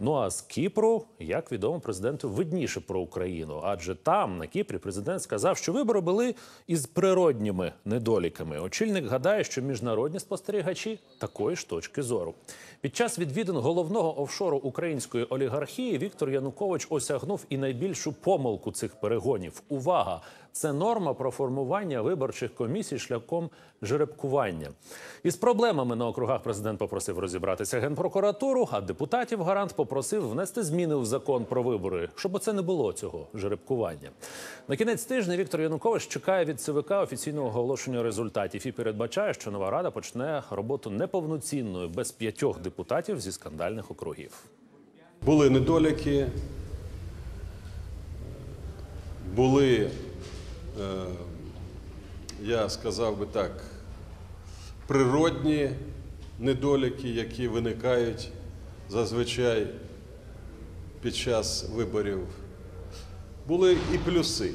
Ну а з Кіпру, як відомо, президенту видніше про Україну, адже там, на Кіпрі, президент сказав, що вибори були із природніми недоліками. Очільник гадає, що міжнародні спостерігачі такої ж точки зору. Під час відвідин головного офшору української олігархії Віктор Янукович осягнув і найбільшу помилку цих перегонів. Увага! Це норма про формування виборчих комісій шляхом жеребкування. Із проблемами на округах президент попросив розібратися генпрокуратуру, а депутатів гарант попросив внести зміни в закон про вибори, щоб оце не було цього жеребкування. На кінець тижня Віктор Янукович чекає від ЦВК офіційного оголошення результатів і передбачає, що нова рада почне роботу неповноцінною без п'ятьох депутатів зі скандальних округів. Були недоліки, були, я сказав би так, природні недоліки, які виникають зазвичай під час виборів. Були і плюси.